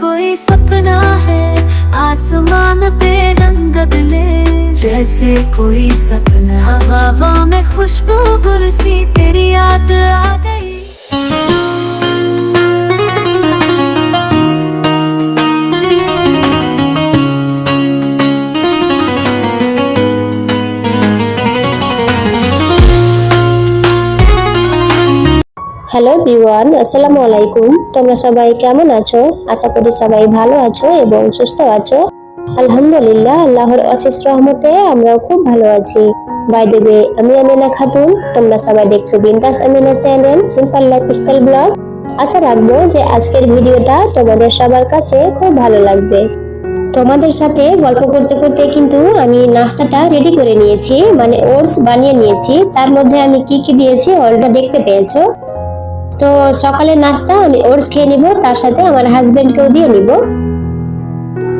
कोई सपना है, आसमान पे रंग बदले। जैसे कोई सपना। हवा में खुशबू गुलसी, तेरी याद आ गई। হ্যালো বিওয়ান আসসালামু আলাইকুম তোমরা সবাই কেমন আছো? আশা করি সবাই ভালো আছো এবং সুস্থ আছো। আলহামদুলিল্লাহ, আল্লাহর অশেষ রহমতে আমরাও খুব ভালো আছি। বাই দেবে আমি আমিনা খাতুন। তোমরা সবাই দেখছ Bindaas Amina channel simple lifestyle blog আশা রাখব যে আজকের ভিডিওটা তোমাদের সবার কাছে খুব ভালো লাগবে। তোমাদের সাথে গল্প করতে করতে কিন্তু আমি নাস্তাটা রেডি করে নিয়েছি মানে ওটস বানিয়ে নিয়েছি। তার মধ্যে আমি কি কি দিয়েছি অলটা দেখতে পেয়েছ? তো সকালের নাস্তা আমি ওটস খেয়ে নিব, তার সাথে আমার হাজব্যান্ডকেও দিয়ে নিব।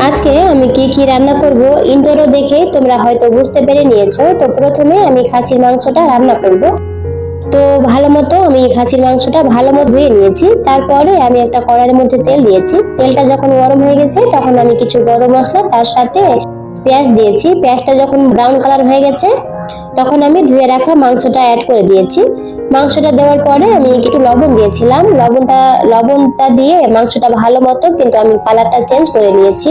আজকে আমি কি কি রান্না করব ইনডোরও দেখে তোমরা হয়তো বুঝতে পেরে নিয়েছো। তো প্রথমে আমি খাসির মাংসটা রান্না করব। তো ভালো মতো আমি খাসির মাংসটা ভালো মতো ধুয়ে নিয়েছি। তারপরে আমি একটা কড়াইয়ের মধ্যে তেল দিয়েছি। তেলটা যখন গরম হয়ে গেছে, তখন আমি কিছু গরম মশলা, তার সাথে পেঁয়াজ দিয়েছি। পেঁয়াজটা যখন ব্রাউন কালার হয়ে গেছে, তখন আমি ধুয়ে রাখা মাংসটা অ্যাড করে দিয়েছি। মাংসটা দেওয়ার পরে আমি একটু লবণ দিয়েছিলাম। লবণটা লবণটা দিয়ে মাংসটা ভালো মতো কিন্তু আমি কালারটা চেঞ্জ করে নিয়েছি।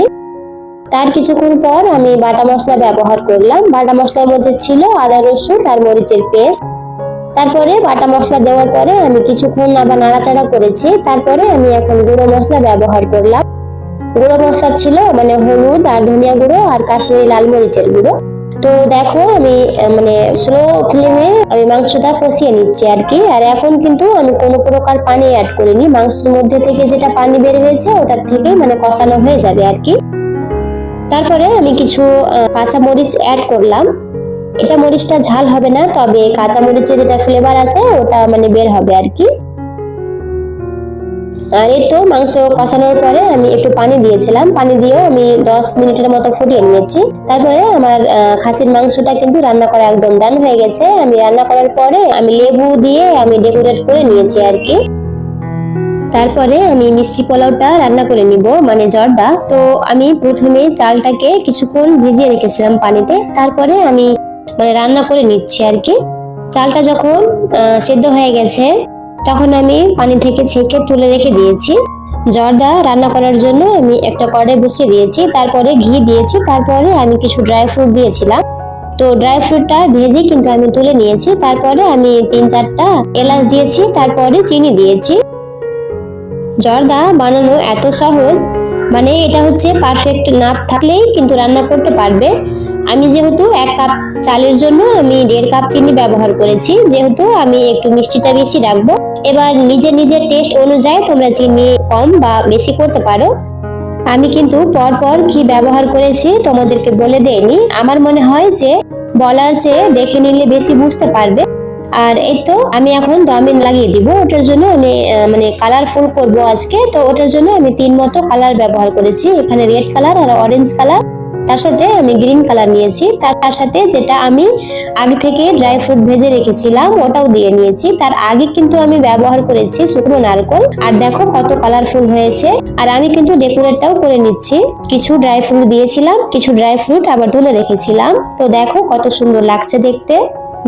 তার কিছুক্ষণ পর আমি বাটা মশলা ব্যবহার করলাম। বাটা মশলার মধ্যে ছিল আদা, রসুন আর মরিচের পেস্ট। তারপরে বাটা মশলা দেওয়ার পরে আমি কিছুক্ষণ আবার নাড়াচাড়া করেছি। তারপরে আমি এখন গুঁড়ো মশলা ব্যবহার করলাম। গুঁড়ো মশলা ছিল মানে হলুদ আর ধনিয়া গুঁড়ো আর কাশ্মীরি লাল মরিচের গুঁড়ো। তো দেখো, আমি মানে স্লো ফ্লেমে আমি মাংসটা কষিয়ে নিচ্ছি আর কি। আর এখন কিন্তু আমি কোনো প্রকার পানি অ্যাড করিনি। মাংসের মধ্যে থেকে যেটা পানি বের হয়েছে ওটার থেকেই মানে কষানো হয়ে যাবে আর কি। তারপরে আমি কিছু কাঁচা মরিচ অ্যাড করলাম। এটা মরিচটা ঝাল হবে না, তবে কাঁচা মরিচের যেটা ফ্লেভার আছে, ওটা মানে বের হবে আর কি। আর এই তো মাংস কষানোর পরে আমি একটু পানি দিয়েছিলাম। পানি দিয়েও আমি দশ মিনিটের মতো ফুটিয়ে নিয়েছি। তারপরে আমার খাসির মাংসটা কিন্তু রান্না করা একদম ডান হয়ে গেছে। আমি রান্না করার পরে আমি লেবু দিয়ে আমি ডেকোরেট করে নিয়েছি আর কি। তারপরে আমি মিষ্টি পোলাওটা রান্না করে নিব মানে জর্দা। তো আমি প্রথমে চালটাকে কিছুক্ষণ ভিজিয়ে রেখেছিলাম পানিতে। তারপরে আমি মানে রান্না করে নিচ্ছি আর কি। চালটা যখন সেদ্ধ হয়ে গেছে তখন আমি পানি থেকে ছেঁকে তুলে রেখে দিয়েছি। জর্দা রান্না করার জন্য আমি একটা কড়াই বসিয়ে দিয়েছি। তারপরে ঘি দিয়েছি। তারপরে আমি কিছু ড্রাই ফ্রুট দিয়েছিলাম। তো ড্রাই ফ্রুটটা ভেজে কিন্তু আমি তুলে নিয়েছি। তারপরে আমি তিন চারটা এলাচ দিয়েছি। তারপরে চিনি দিয়েছি। জর্দা বানানো এত সহজ। মানে এটা হচ্ছে পারফেক্ট নাপ থাকলেই কিন্তু রান্না করতে পারবে। আমি যেহেতু এক কাপ চালের জন্য আমি দেড় কাপ চিনি ব্যবহার করেছি, যেহেতু আমি একটু মিষ্টিটা বেশি রাখব। এবার নিজের নিজের টেস্ট অনুযায়ী তোমরা চিনি কম বা বেশি করতে পারো। আমি কিন্তু পর পর কি ব্যবহার করেছি তোমাদেরকে বলে দেয়নি আমার মনে হয় যে বলার চেয়ে দেখে নিলে বেশি বুঝতে পারবে। আর এই তো আমি এখন দমিন লাগিয়ে দিব। ওটার জন্য আমি মানে কালারফুল করব আজকে। তো ওটার জন্য আমি তিন মতো কালার ব্যবহার করেছি। এখানে রেড কালার আর অরেঞ্জ কালার তার সাথে আমি গ্রিন কালার নিয়েছি। তার সাথে যেটা আমি আগে থেকে ড্রাই ফ্রুট ভেজে রেখেছিলাম, ওটাও দিয়ে নিয়েছি। তার আগে কিন্তু আমি ব্যবহার করেছি শুকনো নারকল। আর দেখো কত কালারফুল হয়েছে। আর আমি কিন্তু ডেকোরেটটাও করে নিচ্ছি। কিছু ড্রাই ফ্রুট দিয়েছিলাম, কিছু ড্রাই ফ্রুট আবার তুলে রেখেছিলাম। তো দেখো কত সুন্দর লাগছে দেখতে।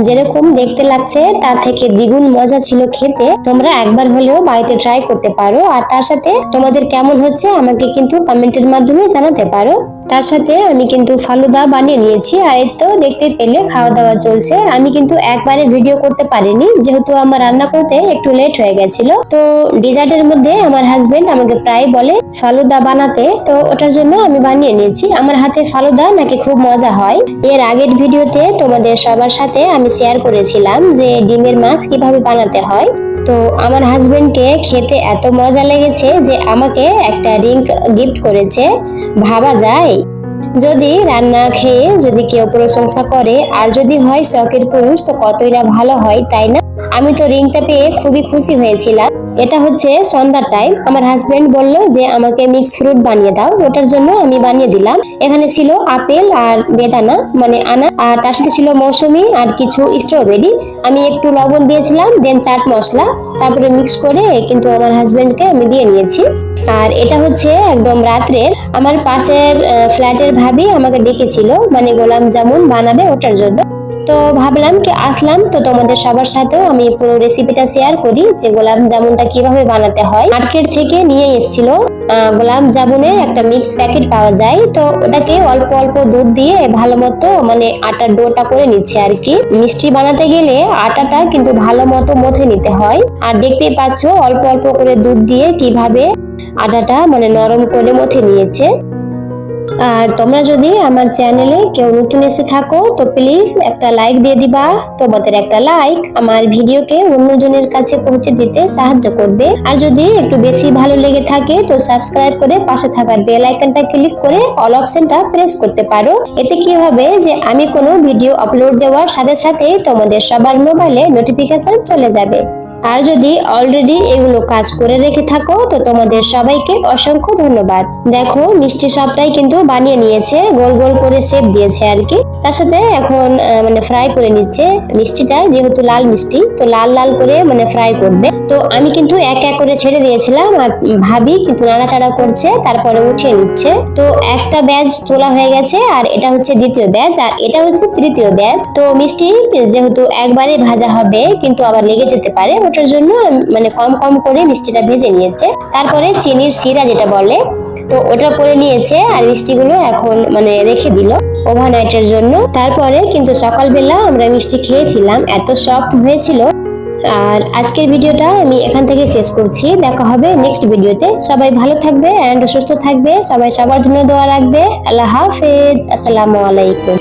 যেরকম দেখতে লাগছে, তার থেকে দ্বিগুণ মজা ছিল খেতে। তোমরা একবার হলেও বাড়িতে ট্রাই করতে পারো। আর তার সাথে তোমাদের কেমন হচ্ছে, আমাকে কিন্তু কমেন্টের মাধ্যমে জানাতে পারো। তার সাথে আমি কিন্তু ফালুদা বানিয়ে নিয়েছি। আর এই তো দেখতে পেলে খাওয়া দাওয়া চলছে। আমি কিন্তু একবারে ভিডিও করতে পারিনি। যেহেতু আমার রান্না করতে একটু লেট হয়ে গেছিল। তো ডিজার্টের মধ্যে আমার হাজবেন্ড আমাকে প্রায় বলে, ফালুদা বানাতে। তো ওটার জন্য আমি বানিয়ে নিয়েছি। আমার হাতে ফালুদা নাকি খুব মজা হয়। এর আগের ভিডিওতে তোমাদের সবার সাথে আমি শেয়ার করেছিলাম যে ডিমের মাছ কীভাবে বানাতে হয়। তো আমার হাজবেন্ডকে খেতে এত মজা লেগেছে যে আমাকে একটা রিং গিফট করেছে। ভাবা যায়। যদি রান্না খেয়ে যদি কেউ প্রশংসা করে, আর যদি হয় শখের পুরুষ, তো কতই না ভালো হয়, তাই না? আমি তো রিংটা পেয়ে খুবই খুশি হয়েছিলাম। এটা হচ্ছে সন্ধ্যার টাইম আমার হাজবেন্ড বলল যে, আমাকে মিক্স ফ্রুট বানিয়ে দাও। ওটার জন্য আমি বানিয়ে দিলাম। এখানে ছিল আপেল আর বেদানা মানে আনা। আর তার সাথে ছিল মৌসুমি আর কিছু স্ট্রবেরি আমি একটু লবণ দিয়েছিলাম দেন চাট মশলা। তারপরে মিক্স করে কিন্তু আমার হাজবেন্ডকে আমি দিয়ে নিয়েছি। আর এটা হচ্ছে একদম রাত্রে। আমার পাশের ফ্ল্যাটের ভাবি আমাকে ডেকেছিল মানে গোলাম জামুন বানাবে ওটার জন্য। তো ভাবলাম কি, আসলাম, তো তোমাদের সবার সাথেও আমি পুরো রেসিপিটা শেয়ার করি, যে গোলাপ জামুনটা কীভাবে বানাতে হয়। মার্কেট থেকে নিয়ে এসেছিল গোলাপ জামুনের একটা মিক্স প্যাকেট পাওয়া যায়। তো ওটাকে অল্প অল্প দুধ দিয়ে ভালো মতো মানে আটার ডোটা করে নিচ্ছে আর কি। মিষ্টি বানাতে গেলে আটাটা কিন্তু ভালো মতো মথে নিতে হয়। আর দেখতেই পাচ্ছ, অল্প অল্প করে দুধ দিয়ে কীভাবে আটাটা মানে নরম করে মথে নিয়েছে। আর তোমরা যদি আমার চ্যানেলে কেউ নতুন এসে থাকো, তো প্লিজ একটা লাইক দিয়ে দিবা। তোমাদের একটা লাইক আমার ভিডিওকে অন্যজনের কাছে পৌঁছে দিতে সাহায্য করবে। আর যদি একটু বেশি ভালো লেগে থাকে, তো সাবস্ক্রাইব করে পাশে থাকা বেল আইকনটা ক্লিক করে অল অপশনটা প্রেস করতে পারো। এতে কি হবে যে আমি কোনো ভিডিও আপলোড দেওয়ার সাথে সাথে তোমাদের সবার মোবাইলে নোটিফিকেশন চলে যাবে। আর যদি অলরেডি এগুলো কাজ করে রেখে থাকো, তো তোমাদের সবাইকে অসংখ্য ধন্যবাদ। দেখো, মিষ্টি সবটাই কিন্তু বানিয়ে নিয়েছে, গোল গোল করে শেপ দিয়েছে আর কি। তার সাথে এখন মানে ফ্রাই করে নিচ্ছে মিষ্টিটা, যেহেতু লাল মিষ্টি, তো লাল লাল করে মানে ফ্রাই করবে। তো আমি কিন্তু এক এক করে ছেড়ে দিয়েছিলাম আর ভাবি কিন্তু নাড়াচাড়া করছে, তারপরে উঠিয়ে নিচ্ছে। তো একটা ব্যাচ তোলা হয়ে গেছে আর এটা হচ্ছে দ্বিতীয় ব্যাচ আর এটা হচ্ছে তৃতীয় ব্যাচ তো মিষ্টি যেহেতু একবারে ভাজা হবে, কিন্তু আবার লেগে যেতে পারে ওটার জন্য মানে কম কম করে মিষ্টিটা ভেজে নিয়েছে। তারপরে চিনির শিরা যেটা বলে, তো ওটা করে নিয়েছে আর মিষ্টিগুলো এখন মানে রেখে দিল ওভারনাইটের জন্য। তারপরে কিন্তু সকালবেলা আমরা মিষ্টি খেয়েছিলাম, এত সফট হয়েছিল। আর আজকের ভিডিওটা আমি এখান থেকে শেষ করছি। দেখা হবে নেক্সট ভিডিওতে। সবাই ভালো থাকবে অ্যান্ড সুস্থ থাকবে। সবাই সবার জন্য দোয়া রাখবে। আল্লাহ হাফেজ। আসসালামু আলাইকুম.